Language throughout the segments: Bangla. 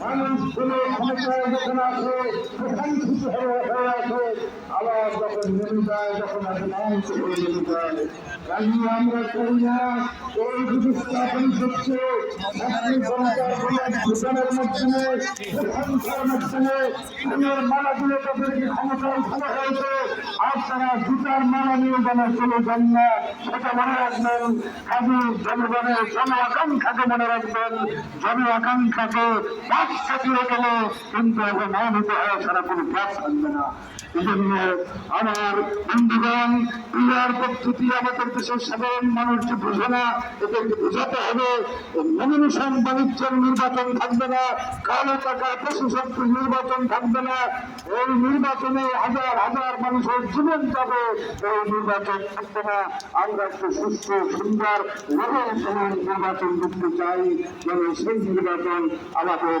মানুষ কোনো ক্ষমতায় যখন আসে প্রধান কিছু হয়ে আসে। আবার যখন নেমে যায়, যখন আসে মানুষ হয়ে নেমে যায়। কাজে আমরা করি না, এই নিয়ে যেন চলে যান না, সেটা মনে রাখবেন। কাজে জনগণের জন আকাঙ্ক্ষাকে মনে রাখবেন। জন আকাঙ্ক্ষাকে সাধারণ মানুষ বাণিজ্যের নির্বাচন থাকবে না কালো টাকা প্রশাসক নির্বাচন থাকবে না এই নির্বাচনে হাজার হাজার মানুষের জীবন যাবে এই নির্বাচন থাকবে না আমরা একটু সুস্থ, সুন্দর নির্বাচন করতে চাই। যেন সেই নির্বাচন আমাদের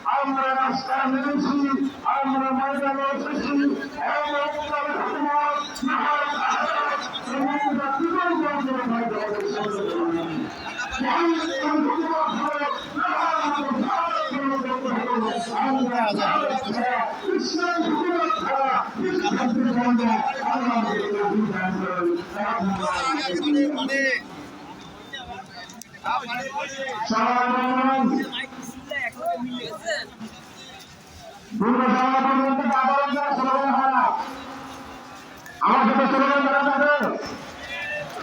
রাস্তায় নেমেছি আমরা ময়দানে এসেছি আমরা আল্লাহ সমাপন করতে আবার যারা স্লোগান হয় না আমার সাথে স্লোগান করা যাবে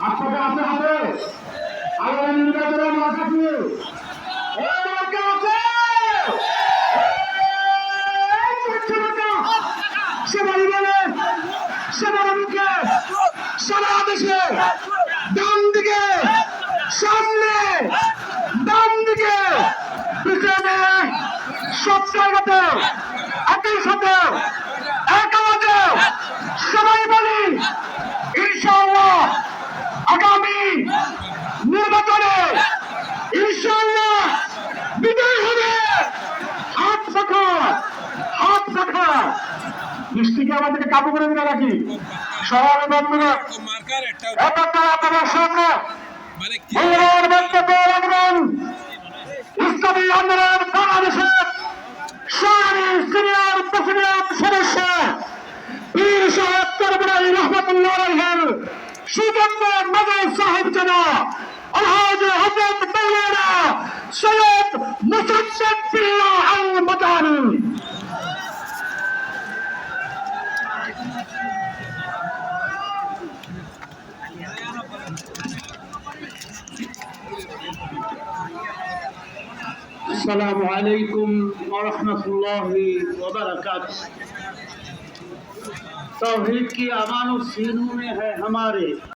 আপনাকে নির্বাচনের আছে! বলে সবার মুখে সারা দেশে সব জায়গাতে একই সাথে এক আওয়াজে সবাই বলি ইনশাআল্লাহ আগামী নির্বাচনে ইনশাআল্লাহ বিজয় হবে। হাত পাখা হাত পাখা বৃষ্টিকে আমাদেরকে কাবু করে দিবে নাকি? সবাই বন্ধুরা একটা এবার আপনাদের সামনে মানে ইসলামী আন্দোলন সদস্য পীর সাহেব তরবরাই রহমতুল্লাহ আলহের সুগন্ধ নজর সাহেব জানা আলহাজ হজরত মৌলানা সৈয়দ মুসাদ্দেক বিল্লাহ আসসালামু আলাইকুম রহমতুল্লাহি তৌহিद की अमान सीनू में है हमारे